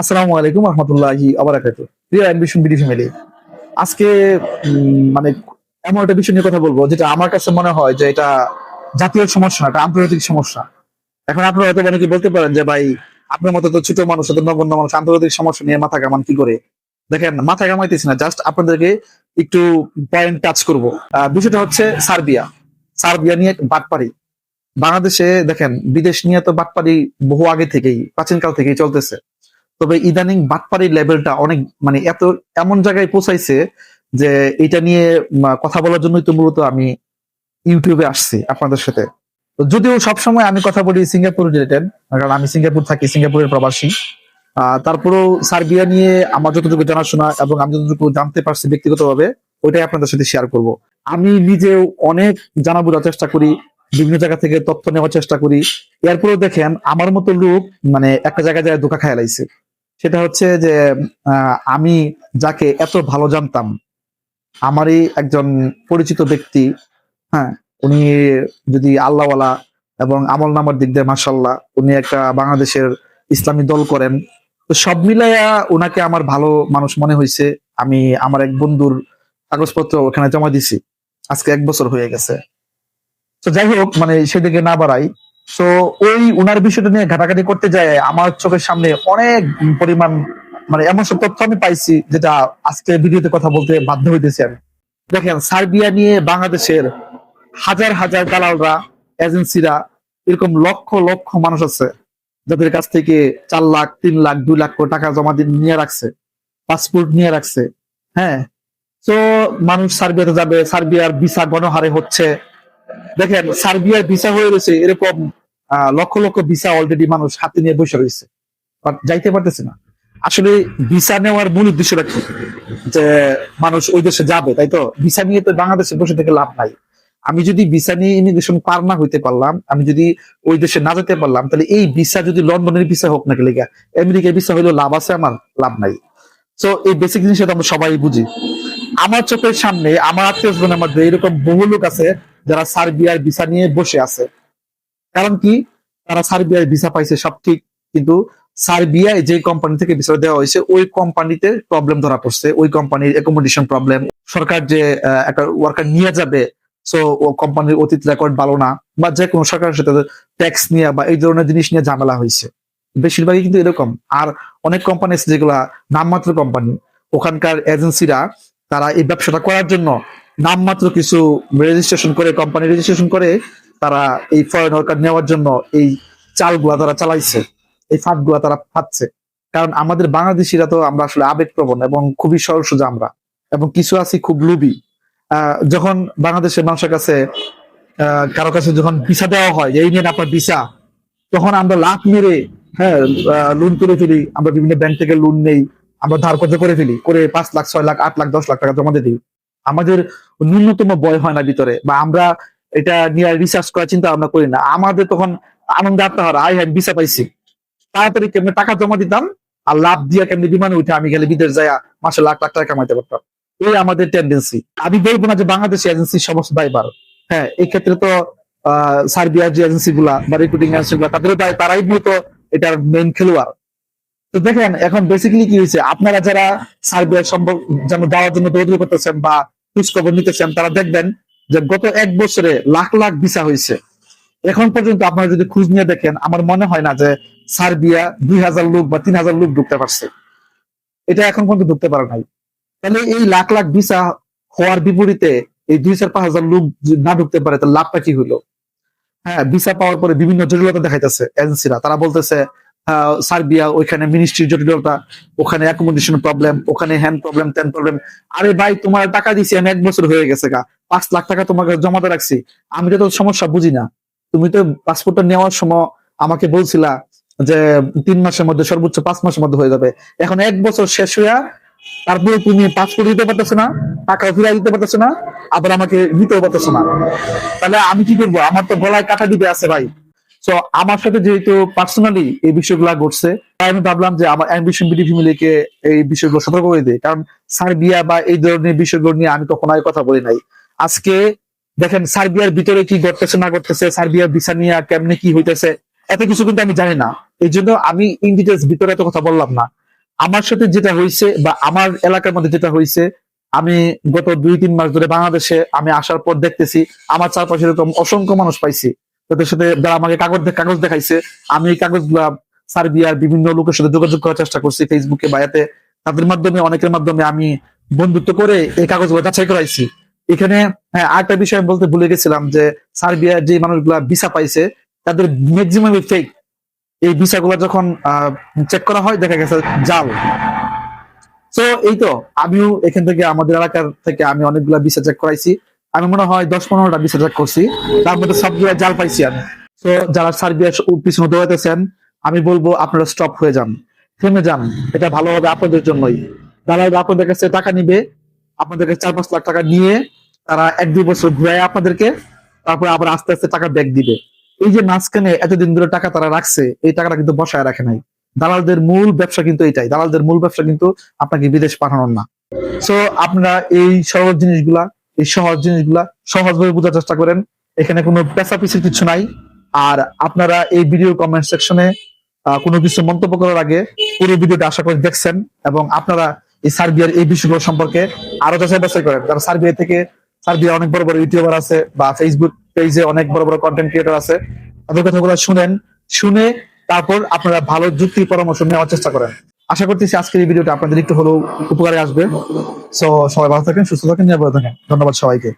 আসসালামু আলাইকুম রহমতুল্লাহি আবরাকাতু প্রিয় অ্যাম্বিশন বিডি ফ্যামিলি, আজকে মানে এমন একটা বিষয় নিয়ে কথা বলব যেটা আমার কাছে মনে হয় যে এটা জাতীয় সমস্যা এটা আন্তর্জাতিক সমস্যা। এখন আপনারা হয়তো অনেকে বলতে পারেন যে, ভাই, আপনার মতো তো ছোট মানুষ অত নগণ্য মানুষ, আন্তর্জাতিক সমস্যা নিয়ে মাথা কামান কি করে? দেখেন, মাথা কামাইতেছি না জাস্ট আপনাদেরকে একটু পয়েন্ট টাচ করব। বিষয়টা হচ্ছে সার্বিয়া। সার্বিয়া নিয়ে বাটপারি। বাংলাদেশে, দেখেন, বিদেশ নিয়ে তো বাটপারি বহু আগে থেকেই, প্রাচীনকাল থেকেই চলতেছে। তবে ইদানিং বাটপাড়ির লেভেলটা অনেক মানে এত, এমন জায়গায় পৌঁছাইছে যে এটা নিয়ে কথা বলার জন্যই তো মূলত আমি ইউটিউবে আসছি আপনাদের সাথে। যদিও সবসময় আমি কথা বলি সিঙ্গাপুর রিলেটেড কারণ আমি সিঙ্গাপুর থাকি সিঙ্গাপুরের প্রবাসী। তারপরেও সার্বিয়া নিয়ে আমার যতটুকু জানাশোনা এবং আমি যতটুকু জানতে পারছি ব্যক্তিগতভাবে, ওইটাই আপনাদের সাথে শেয়ার করব। আমি নিজেও অনেক জানা বোঝার চেষ্টা করি, বিভিন্ন জায়গা থেকে তথ্য নেওয়ার চেষ্টা করি। এরপরেও দেখেন, আমার মতো লোক মানে একটা জায়গায় জায়গায় ধোকা খায় লাইছে। সেটা হচ্ছে যে আমি যাকে এত ভালো জানতাম, আমারই একজন পরিচিত ব্যক্তি হ্যাঁ উনি যদি আল্লাহওয়ালা এবং আমল নামার দিক দিয়ে মাসাল্লাহ উনি একটা বাংলাদেশের ইসলামী দল করেন। তো সব মিলাইয়া ওনাকে আমার ভালো মানুষ মনে হয়েছে আমি আমার এক বন্ধুর কাগজপত্র ওখানে জমা দিছি। আজকে এক বছর হয়ে গেছে। তো যাই হোক মানে সেদিকে না বাড়াই তো ওই উনার বিষয়টা নিয়ে ঘাটাঘাটি করতে যায়, আমার চোখের সামনে অনেক পরিমাণ মানে এমন সব তথ্য আমি পাইছি, যেটা আজকে ভিডিওতে কথা বলতে বাধ্য হইতেছি আমি। দেখেন, সার্বিয়া নিয়ে বাংলাদেশের হাজার হাজার দালালরা, এজেন্সিরা, এরকম লক্ষ লক্ষ মানুষ আছে, যাদের কাছ থেকে চার লাখ, তিন লাখ, দুই লাখ টাকা জমা দিয়ে নিয়ে রাখছে, পাসপোর্ট নিয়ে রাখছে হ্যাঁ? তো মানুষ সার্বিয়াতে যাবে, সার্বিয়ার ভিসা গণহারে হচ্ছে। দেখেন, সার্বিয়ার ভিসা হয়ে রয়েছে এরকম লক্ষ লক্ষ ভিসা অলরেডি মানুষ হাতে নিয়ে বসে রয়েছে। যাইতে পারতেছে না। আসলে ভিসা নেওয়ার মূল উদ্দেশ্যটা কি? যে মানুষ ওই দেশে যাবে, তাই তো? ভিসা নিয়ে তো বাংলাদেশে বসে থেকে লাভ নাই। আমি যদি ভিসা নিয়ে ইমিগ্রেশন পার না হইতে পারলাম, আমি যদি ওই দেশে না যেতে পারলাম, তাহলে এই ভিসা যদি লন্ডনের ভিসা হোক না লেগে, আমেরিকার ভিসা হইলেও লাভ আছে আমার, লাভ নাই। তো এই বেসিক জিনিসটা আমরা সবাই বুঝি। আমার চোখের সামনে, আমার আত্মীয় মধ্যে এরকম বহু লোক আছে যারা সার্বিয়ার ভিসা নিয়ে বসে আছে। কারণ কি? তারা সার্বিয়ার ভিসা পাইছে, সব ঠিক। কিন্তু সার্বিয়ায় যে কোম্পানি থেকে ভিসা দেওয়া হয়েছে, ওই কোম্পানিতে প্রবলেম ধরা পড়ছে। ওই কোম্পানির অ্যাকোমোডেশন প্রবলেম সরকার যে একটা ওয়ার্কার নিয়ে যাবে সো কোম্পানির অতীত রেকর্ড ভালো না, বা যে কোনো সরকারের সাথে ট্যাক্স নিয়ে বা এই ধরনের জিনিস নিয়ে ঝামেলা হয়েছে। বেশিরভাগই কিন্তু এরকম। আর অনেক কোম্পানি আছে যেগুলা নামমাত্র কোম্পানি ওখানকার এজেন্সিরা তারা এই ব্যবসাটা করার জন্য নামমাত্র কিছু রেজিস্ট্রেশন করে কোম্পানি রেজিস্ট্রেশন করে তারা এই ফরেন ওয়ার্কার নেওয়ার জন্য এই চালগুলা তারা চালাইছে এই ফাঁদগুলা তারা ফাঁদছে। কারণ আমাদের বাংলাদেশিরা তো আমরা আসলে আবেগপ্রবণ এবং খুবই সরল সোজা আমরা এবং কিছু আছি খুব আহ, যখন বাংলাদেশের মানুষের কাছে কারও কাছে যখন ভিসা দেওয়া হয় এই নিয়ে আপনার ভিসা তখন আমরা লাভ মেরে হ্যাঁ লোন করে ফেলি আমরা বিভিন্ন ব্যাংক থেকে লোন নেই আমরা ধার কর্জ করে ফেলি করে পাঁচ লাখ ছয় লাখ আট লাখ দশ লাখ টাকা জমা দিয়ে দিই। আমাদের ন্যূনতম বয় হয় না ভিতরে বা আমরা এটা নিয়ে রিসার্চ করার চিন্তা ভাবনা করি না। আমাদের তখন আনন্দে হয় আই হ্যাঁ ভিসা পাইছি। তাড়াতাড়ি কেমনি টাকা জমা দিতাম আর লাভ দিয়ে কেমনি বিমানে উঠে আমি গেলে বিদেশ যায় মাসে লাখ লাখ টাকা কামাইতে পারতাম। এই আমাদের টেন্ডেন্সি আমি বলব না যে বাংলাদেশি এজেন্সি সমস্ত দায়বার হ্যাঁ এই ক্ষেত্রে তো সার্বিয়ার যে এজেন্সি গুলা বা রিক্রুটিং এজেন্সি গুলা, তাদেরও দায়, তারাই মূলত এটার মেইন খেলোয়াড়। তো দেখেন, এখন বেসিক্যালি কি হয়েছে? আপনারা যারা সার্বিয়ার সম্ভব যেন যাওয়ার জন্য দৌড়দৌড়ি করতেছেন বা খোঁজখবর নিতেছেন, তারা দেখবেন যে গত এক বছরে লাখ লাখ ভিসা হয়েছে। এখন পর্যন্ত আপনারা যদি খোঁজ নিয়ে দেখেন আমার মনে হয় না যে সার্বিয়া দুই হাজার লোক বা তিন হাজার লোক ঢুকতে পারছে। এটা এখন পর্যন্ত ঢুকতে পারে নাই। তাহলে এই লাখ লাখ ভিসা হওয়ার বিপরীতে এই দুই চার পাঁচ হাজার লোক না ঢুকতে পারে তাহলে লাভটা কি হলো হ্যাঁ ভিসা পাওয়ার পরে বিভিন্ন জটিলতা দেখাইতেছে এজেন্সিরা। তারা বলতেছে আহ, সার্বিয়া ওইখানে মিনিস্ট্রির জটিলতা ওখানে অ্যাকোমোডেশন প্রবলেম ওখানে হ্যান্ড প্রবলেম ত্যান প্রবলেম আরে ভাই তোমার টাকা দিছি আমি এক বছর হয়ে গেছে গা। পাঁচ লাখ টাকা তোমাকে জমাতে রাখছি। আমি তো সমস্যা বুঝি না। তুমি তো পাসপোর্টটা নেওয়ার সময় আমাকে বলছিলা যে তিন মাসের মধ্যে, সর্বোচ্চ পাঁচ মাসের মধ্যে হয়ে যাবে। এখন এক বছর শেষ হইয়া তারপরে তুমি পাসপোর্ট দিতে পারতেছো না টাকা ফিরাই দিতে পারতেছো না, আবার আমাকে দিতেও পারতেছো না। তাহলে আমি কি করব? আমার তো গলায় কাটা দিতে আছে ভাই। তো আমার সাথে যেহেতু পার্সোনালি এই বিষয়গুলো ঘটছে, তাই আমি ভাবলাম যে আমার অ্যাম্বিশন বিডি ফ্যামিলিকে এই বিষয়গুলো সতর্ক করে দিই। কারণ সার্বিয়া বা এই ধরনের বিষয়গুলো নিয়ে আমি কখনো কথা বলি নাই। আজকে দেখেন সার্বিয়ার ভিতরে কি ঘটতেছে, না ঘটতেছে, সার্বিয়ার ভিসা নিয়ে কেমনে কি হইতেছে, এত কিছু কিন্তু আমি জানি না। এই জন্য আমি ইন ডিটেলস ভিতরে এত কথা বললাম না। আমার সাথে যেটা হয়েছে বা আমার এলাকার মধ্যে যেটা হয়েছে আমি গত দুই তিন মাস ধরে বাংলাদেশে আমি আসার পর দেখতেছি, আমার চারপাশে এরকম অসংখ্য মানুষ পাইছি তাদের সাথে যারা আমাকে কাগজ কাগজ দেখাইছে, আমি এই কাগজগুলা সার্বিয়ার বিভিন্ন লোকের সাথে যোগাযোগ করার চেষ্টা করছি ফেসবুকে বা তাদের মাধ্যমে, অনেকের মাধ্যমে আমি বন্ধুত্ব করে এই কাগজগুলো যাচাই করাইছি। এখানে হ্যাঁ আরেকটা বিষয় বলতে ভুলে গেছিলাম যে সার্বিয়ার যে মানুষগুলা ভিসা পাইছে, তাদের ম্যাক্সিমাম ফেক এই ভিসাগুলো যখন চেক করা হয়, দেখা গেছে জাল। তো এই তো, আমিও এখান থেকে আমাদের এলাকার থেকে আমি অনেকগুলা ভিসা চেক করাইছি। আমি মনে হয় দশ পনেরোটা ভিসা চেক করছি। তার মধ্যে সবগুলো জাল পাইছি আমি। তো যারা সার্বিয়ার পিছনে দৌড়াতেছেন আমি বলব আপনারা স্টপ হয়ে যান। থেমে যান। এটা ভালো হবে আপনাদের জন্যই। দালালরা আপনাদের কাছে টাকা নিবে আপনাদের কাছে চার পাঁচ লাখ টাকা নিয়ে তারা এক দুই বছর ঘুরায় আপনাদেরকে, তারপরে আবার আস্তে আস্তে টাকা ব্যাক দিবে। এই যে মাঝখানে এতদিন ধরে টাকা তারা রাখছে, এই টাকাটা কিন্তু বসায় রাখে নাই। দালালদের মূল ব্যবসা কিন্তু এটাই। দালালদের মূল ব্যবসা কিন্তু আপনাকে বিদেশ পাঠানোর না। সো আপনারা এই সহজ জিনিসগুলা, এই সহজ জিনিসগুলা সহজভাবে বোঝার চেষ্টা করেন। এখানে কোনো পেশা পিছিয়ে কিছু নাই। আর আপনারা এই ভিডিও কমেন্ট সেকশনে কোনো কিছু মন্তব্য করার আগে পুরো ভিডিওটা আশা করি দেখছেন এবং আপনারা এই সার্বিয়ার এই বিষয়গুলো সম্পর্কে আরও যাচাই বাছাই করেন। কারণ সার্বিয়া থেকে সার্বিয়া অনেক বড় বড় ইউটিউবার আছে বা ফেসবুক পেজে অনেক বড় বড় কন্টেন্ট ক্রিয়েটর আছে। তাদের কথাগুলো শুনেন, শুনে তারপর আপনারা ভালো যুক্তি পরামর্শ নেওয়ার চেষ্টা করেন। আশা করতেছি আজকের এই ভিডিওটা আপনাদের একটু হলেও উপকারে আসবে। সো সবাই ভালো থাকেন, সুস্থ থাকেন, নিরাপদে থাকেন। ধন্যবাদ সবাইকে।